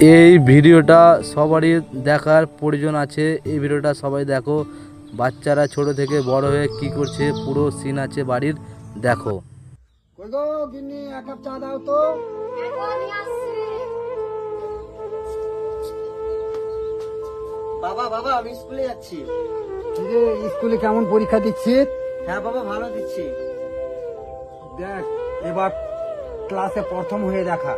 এই ভিডিওটা সবারই দেখার প্রয়োজন আছে। এই ভিডিওটা সবাই দেখো। বাচ্চারা ছোট থেকে বড় হয়ে কি করছে পুরো সিন আছে বাড়ির। দেখো। কই গো গিন্নি এক কাপ চা দাও তো। বাবা বাবা আমি স্কুলে যাচ্ছি। যে স্কুলে কেমন পরীক্ষা দিচ্ছি? হ্যাঁ বাবা ভালো দিচ্ছি। দেখ এবার ক্লাসে প্রথম হয়ে দেখা।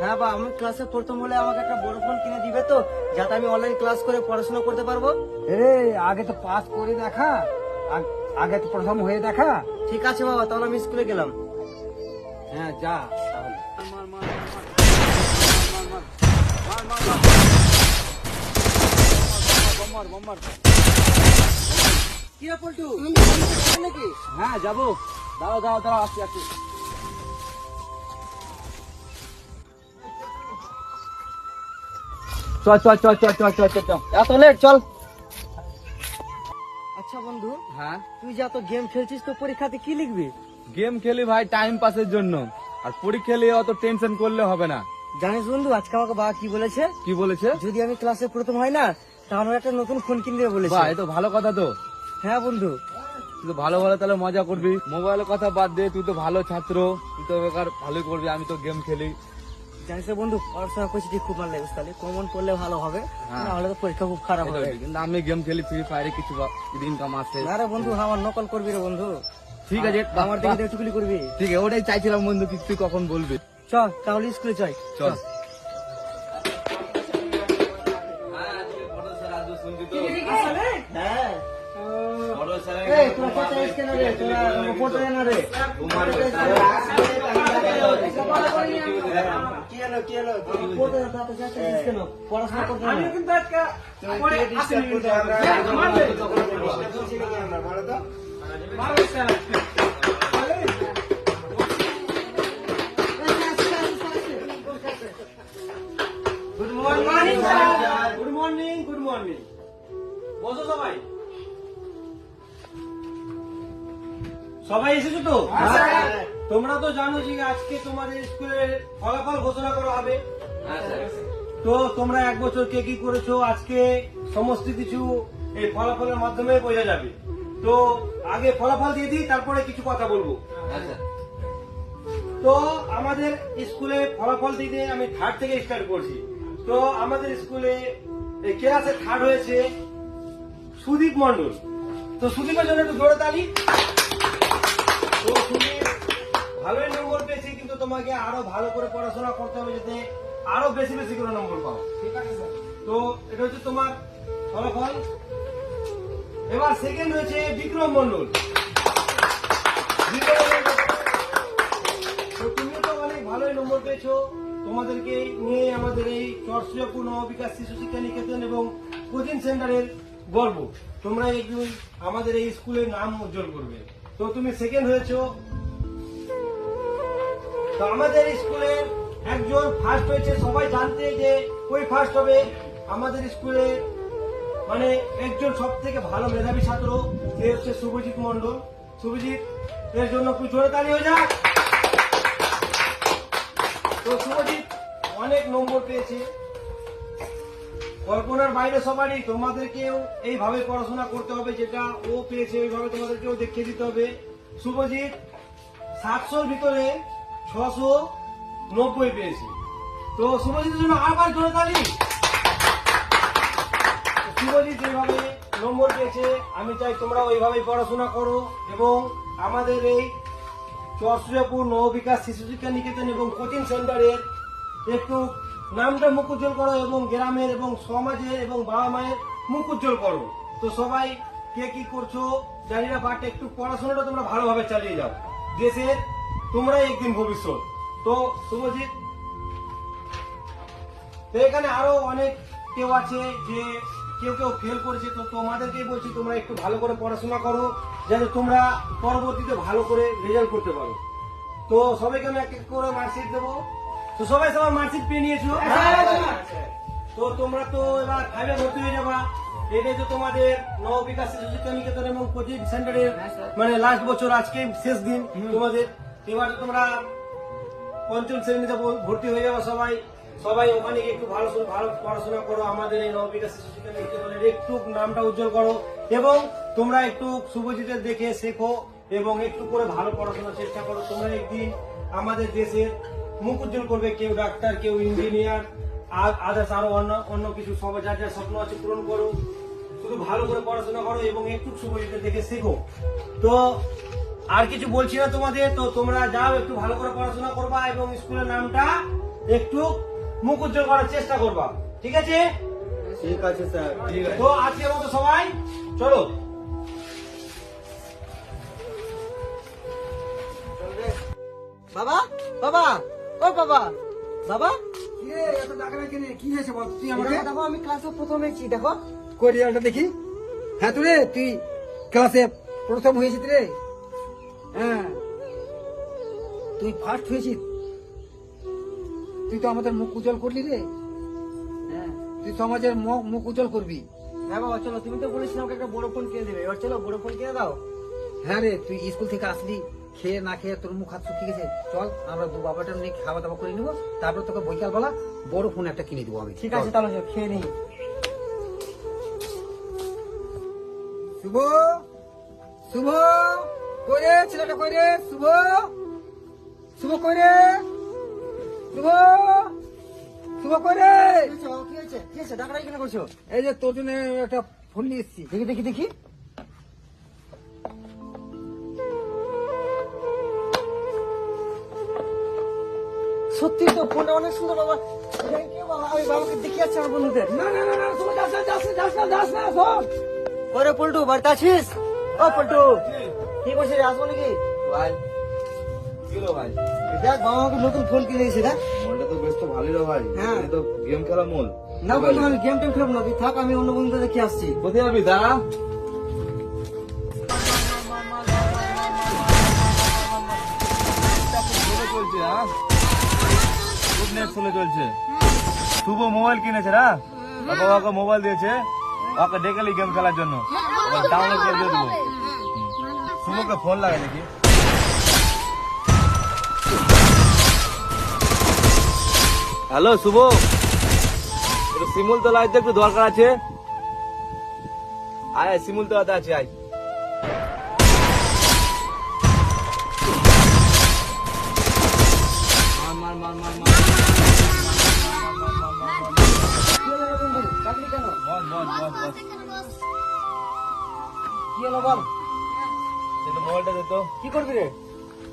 হ্যাঁ বাবা আমি ক্লাসে প্রথম হলে আমাকে একটা বড় ফোন কিনে দিবে তো যাতে আমি অনলাইন ক্লাস করে পড়াশোনা করতে পারব। রে আগে তো পাস করে দেখা আগে তো প্রথম হয়ে দেখা। ঠিক আছে বাবা তাহলে আমি স্কুলে গেলাম। হ্যাঁ যা তাহলে। কি পল্টু নাকি হ্যাঁ যাব। দাঁড়াও দাঁড়াও দাঁড়াও আসছি আসছি। চল চল চল চল চল চল চল এত লেট চল। আচ্ছা বন্ধু হ্যাঁ? তুই গেম খেলছিস তো পরীক্ষাতে কি লিখবি? গেম খেলি ভাই টাইম পাসের জন্য। আর পরীক্ষা অত টেনশন করলে হবে না। জানিস বন্ধু আজকে আমাকে বাবা কি বলেছে? কি বলেছে? যদি আমি ক্লাসে প্রথম হয় না তাহলে একটা নতুন ফোন কিনবে বলেছে। ভাই ভালো কথা তো। হ্যাঁ বন্ধু। তুই তো ভালো ভালো তাহলে মজা করবি। মোবাইলের কথা বাদ দে তুই তো ভালো ছাত্র। তুই তো বেকার ভালোই করবি আমি তো গেম খেলি। জানিস বন্ধু পড়াশোনা করছি ঠিক খুব ভালো লাগে তাহলে। কমন পড়লে ভালো হবে হ্যাঁ। নাহলে তো পরীক্ষা খুব খারাপ হবে। কিন্তু আমি গেম খেলি ফ্রি ফায়ারে কিছু ইনকাম আছে না রে বন্ধু আমার নকল করবি রে বন্ধু। ঠিক আছে আমার দিকে চুগলি করবি। ঠিক আছে ওটাই চাইছিলাম বন্ধু কিছু তুই কখন বলবি? চল তাহলে স্কুলে চাই চল। Good morning good morning good বসো সবাই। সবাই এসেছ তো? তোমরা তো জানো যে আজকে তোমাদের স্কুলের ফলাফল ঘোষণা করা হবে। তো তোমরা এক বছর কে কি করেছ আজকে সমস্ত কিছু এই ফলাফলের মাধ্যমে বোঝা যাবে। তো আগে ফলাফল দিয়ে দিই তারপরে কিছু কথা বলব। তো আমাদের স্কুলে ফলাফল দিতে আমি থার্ড থেকে স্টার্ট করছি। তো আমাদের স্কুলে এই ক্লাসে থার্ড হয়েছে সুদীপ মন্ডল তো সুদীপের জন্য একটু জোরে তালি। ভালোই নম্বর পেয়েছি কিন্তু তোমাকে আরও ভালো করে পড়াশোনা করতে হবে যাতে আরও বেশি বেশি করে নম্বর পাও। ঠিক আছে স্যার। তো এটা হচ্ছে তোমার ফলাফল। এবার সেকেন্ড হয়েছে বিক্রম মন্ডল। তো তুমি তো অনেক ভালোই নম্বর পেয়েছ। তোমাদেরকে নিয়ে আমাদের এই চর্চপুর নববিকাশ শিশু শিক্ষা নিকেতন এবং কোচিং সেন্টারের গর্ব। তোমরা একদিন আমাদের এই স্কুলের নাম উজ্জ্বল করবে। তো তুমি সেকেন্ড হয়েছো তো আমাদের স্কুলের একজন ফার্স্ট হয়েছে, সবাই জানতে যে ওই ফার্স্ট হবে। আমাদের স্কুলে মানে একজন সব থেকে ভালো মেধাবী ছাত্র, সে হচ্ছে শুভজিৎ মন্ডল শুভজিৎ, এর জন্য জোরে তালি হয়ে যাক। তো শুভজিৎ, অনেক নম্বর পেয়েছে। কল্পনার বাইরে সবারই, তোমাদেরকেও এইভাবে পড়াশোনা করতে হবে, যেটা ও পেয়েছে, ওইভাবে তোমাদেরকেও দেখিয়ে দিতে হবে। শুভজিৎ, সাতশোর ভিতরে ছশো নব্বই পেয়েছে। তো শুভজিতের জন্য আবার জোরে তালি শুভজিৎ যেভাবে নম্বর পেয়েছে, আমি চাই তোমরা ওইভাবেই পড়াশোনা করো এবং আমাদের এই চরসুজাপুর নববিকাশ শিশু শিক্ষা নিকেতন এবং কোচিং সেন্টারের একটু নামটা মুখ উজ্জ্বল করো এবং গ্রামের এবং সমাজের এবং বাবা মায়ের মুখ উজ্জ্বল করো। তো সবাই কে কি করছ জানি না বাট একটু পড়াশোনাটা তোমরা ভালোভাবে চালিয়ে যাও। দেশের তোমরাই একদিন ভবিষ্যৎ। তো শুভজিৎ তো এখানে আরও অনেক কেউ আছে যে কেউ কেউ ফেল করেছে তো তোমাদেরকেই বলছি তোমরা একটু ভালো করে পড়াশোনা করো যাতে তোমরা পরবর্তীতে ভালো করে রেজাল্ট করতে পারো। তো সবাইকে আমি এক এক করে মার্কশিট দেবো। তো সবাই সবার মার্কশিট পেয়ে নিয়েছো? তো তোমরা তো এবার ফাইভে ভর্তি হয়ে যাবা। এটাই তো তোমাদের নববিকাশ শিশু নিকেতন এবং কোচিং সেন্টারের মানে লাস্ট বছর আজকে শেষ দিন তোমাদের এবার তোমরা পঞ্চম শ্রেণীতে ভর্তি হয়ে যাব সবাই। সবাই ওখানে একটু ভালো ভালো পড়াশোনা করো। আমাদের এই নববিকাশ শিশু শিক্ষা একটু নামটা উজ্জ্বল করো এবং তোমরা একটু শুভজিতের দেখে শেখো এবং একটু করে ভালো পড়াশোনার চেষ্টা করো। তোমরা একদিন আমাদের দেশের মুখ উজ্জ্বল করবে, কেউ ডাক্তার, কেউ ইঞ্জিনিয়ার আদার্স আরও অন্য অন্য কিছু সবাই যার যার স্বপ্ন আছে পূরণ করো। শুধু ভালো করে পড়াশোনা করো এবং একটু শুভজিতের দেখে শেখো। তো আর কিছু বলছি না তোমাদের তো তোমরা যাও একটু ভালো করে পড়াশোনা করবা এবং স্কুলের নামটা একটু মুখ উজ্জ্বল করার চেষ্টা করবা। ঠিক আছে? ঠিক আছে স্যার। তো আজকের মতো সবাই চলো। বাবা বাবা ও বাবা বাবা। কি হয়েছে বল? তুই আমাকে? দেখো আমি ক্লাসে প্রথম দেখো। কই দেখি। হ্যাঁ তুই তুই ক্লাসে প্রথম হয়েছিস রে। হ্যাঁ। তুই ফার্স্ট হয়েছিস? তুই তো আমাদের মুখ উজ্জ্বল করলি রে। হ্যাঁ। তুই সমাজের মুখ- মুখ উজ্জ্বল করবি। হ্যাঁ বাবা চলো তুমি তো বলেছিলে আমাকে একটা বড় ফোন কিনে দেবে। এবার চলো বড় ফোন কিনে দাও। হ্যাঁ রে তুই স্কুল থেকে আসলি খেয়ে না খেয়ে তোর মুখ হাত শুকিয়ে গেছে। চল আমরা দু বাবাটা নিয়ে খাওয়া দাওয়া করে নিবো। তারপর তোকে বৈকাল বেলা বড় ফোন একটা কিনে দেবো আমি। ঠিক আছে তাহলে খেয়ে নিই শুভ শুভ। কই রে ছেলেটা শুভ? শুভ কই রে শুভ শুভ কই রে কি হয়েছে? কি হয়েছে? ডাকড়াই কেন করছ? এই যে তোর জন্য একটা ফোন নিয়ে এসেছি। দেখি দেখি দেখি। সত্যি তো ফোনটা অনেক সুন্দর বাবা। Thank you বাবা। আমি বাবাকে দেখি যাচ্ছি আমার বন্ধুদের। না না না না শুভ যাস না যাস না যাস না যাস না শোন। ওরে পল্টু বাড়িতে আছিস? ও পল্টু। কি করছিস রে আসব নাকি? ভাই ভাই? দেখ বাবা আমাকে নতুন ফোন কিনে দিয়েছে দেখ। মনটা তো বেশ তো ভালোই রে ভাই। হ্যাঁ। তো গেম খেলা মন না বলতো আমি গেম টেম খেলব না। তুই থাক আমি অন্য বন্ধুদের দেখে আসছি। কোথায় যাবি? দাঁড়া। চলছে হ্যাঁ চলে চলছে। শুভ মোবাইল কিনেছে না? বাবা ওকে মোবাইল দিয়েছে। ওকে ডেকেলি গেম খেলার জন্য। ডাউনলোড করে দিয়ে দেবো। শুভকে ফোন লাগে নাকি হ্যালো শুভ শিমুল তলায় একটু দরকার আছে আয় শিমুল তলাতে আছে আয় কি হলো বল একটু মোবাইলটা দে তো। কি করবি রে?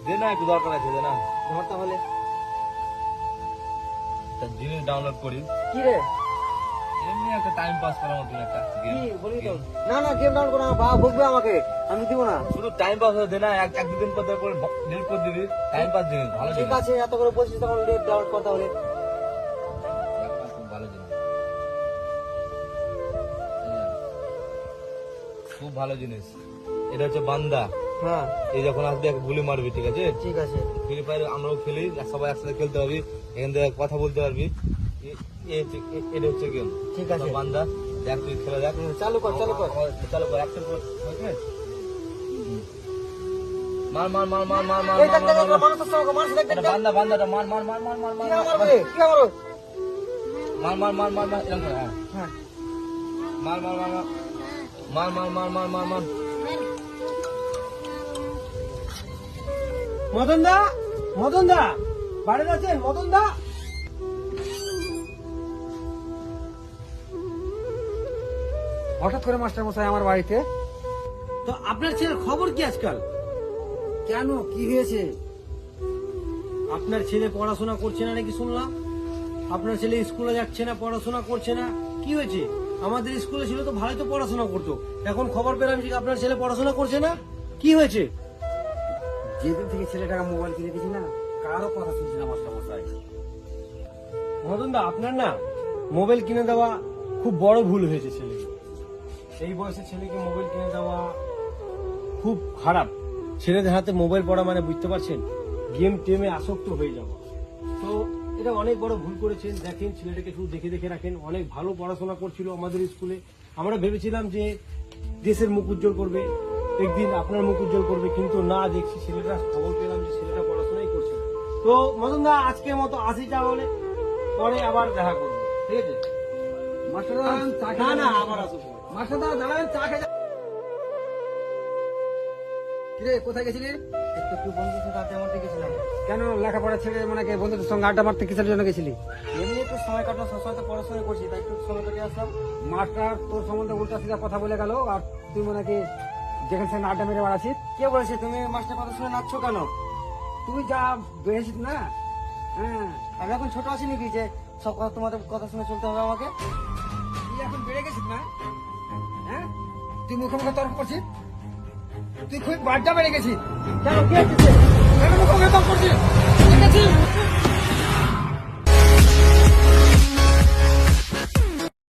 দে না একটু দরকার আছে দে না। ধর তাহলে। একটা জিনিস ডাউনলোড করি। কি রে? এমনি একটা টাইম পাস করার মতন একটা গেম বলবি তো। না না গেম ডাউন করো বাবা বকবে আমাকে। আমি দিব না। শুধু টাইম পাস দে না এক এক দুদিন পর ডিলিট করে দিবি। টাইম পাস জিনিস ভালো ঠিক আছে এত করে বলছিস তখন ডাউনলোড করতে হলে খুব ভালো জিনিস। এটা হচ্ছে বান্দা হ্যাঁ এই যখন আসবে এক গুলি মারবি ঠিক আছে ঠিক আছে ফ্রি ফায়ার আমরাও খেলি সবাই একসাথে খেলতে পারবি এখান থেকে কথা বলতে পারবি এটা হচ্ছে গেম ঠিক আছে। বান্দা দেখ তুই খেলে দেখ চালু কর চালু কর চালু কর অ্যাকশন কর ওকে মার মার মার মার মার মার। বান্দা বান্দাটা মার মার মার মার মার মার মার? মার মার মার মার মার হ্যাঁ হ্যাঁ মার মার মার মার মার মার মার মার মদন দা মদন দা বাড়িতে আছেন মদন দা হঠাৎ করে মাস্টার মশাই আমার বাড়িতে। তো আপনার ছেলের খবর কি আজকাল? কেন, কি হয়েছে? আপনার ছেলে পড়াশোনা করছে না নাকি শুনলাম? আপনার ছেলে স্কুলে যাচ্ছে না, পড়াশোনা করছে না? কি হয়েছে? আমাদের স্কুলে ছিল তো ভালোই তো পড়াশোনা করতো। এখন খবর পেলাম যে আপনার ছেলে পড়াশোনা করছে না? কি হয়েছে? যেদিন থেকে ছেলেটাকে মোবাইল কিনে দিয়েছি না, কারও কথা শুনছি না মাস্টার মশাই। মদন দা আপনার না মোবাইল কিনে দেওয়া খুব বড় ভুল হয়েছে ছেলে। এই বয়সে ছেলেকে মোবাইল কিনে দেওয়া খুব খারাপ। ছেলেদের হাতে মোবাইল পড়া মানে বুঝতে পারছেন গেম টেমে আসক্ত হয়ে যাওয়া। তো এটা অনেক বড় ভুল করেছেন। দেখেন, ছেলেটাকে শুধু দেখে দেখে রাখেন। অনেক ভালো পড়াশোনা করছিল আমাদের স্কুলে। আমরা ভেবেছিলাম যে দেশের মুখ উজ্জ্বল করবে। একদিন আপনার মুখ উজ্জ্বল করবে কিন্তু না দেখছি ছেলেটা খবর পেলাম যে ছেলেটা পড়াশোনাই করছে তো মদন দা আজকের মতো আসি তাহলে। পরে আবার দেখা করব ঠিক আছে? দাঁড়ান চা না খেয়ে না আবার আসব। মাস্টার দাঁড়ান দাঁড়ান চা খেয়ে যা- কোথায় গেছিলি? একটু একটু বন্ধুর সাথে আড্ডা মারতে গেছিলাম। কেন লেখাপড়া ছেড়ে মানে কি বন্ধুদের সঙ্গে আড্ডা মারতে কিসের জন্য গেছিলি? এমনি একটু সময় কাটানো সবসময় তো পড়াশোনা করছি তাই একটু সময় কাটিয়ে আসলাম। মাস্টার তোর সম্বন্ধে উল্টা সিধা কথা বলে গেল আর তুই মনে কি যেখানে সেখানে আড্ডা মেরে বেড়াচ্ছিস কে বলেছে, তুমি মাস্টার কথা শুনে নাচছো কেন? তুই যা বেড়েছিস না? হ্যাঁ আমি এখন ছোট আছি নাকি যে সব কথা তোমাদের কথা শুনে চলতে হবে আমাকে? তুই এখন বেড়ে গেছিস না? হ্যাঁ? তুই মুখে মুখে তর্ক করছিস? তুই খুব বাড্ডা বেড়ে গেছিস। কেন? কে মুখে মুখে তর্ক করছিস?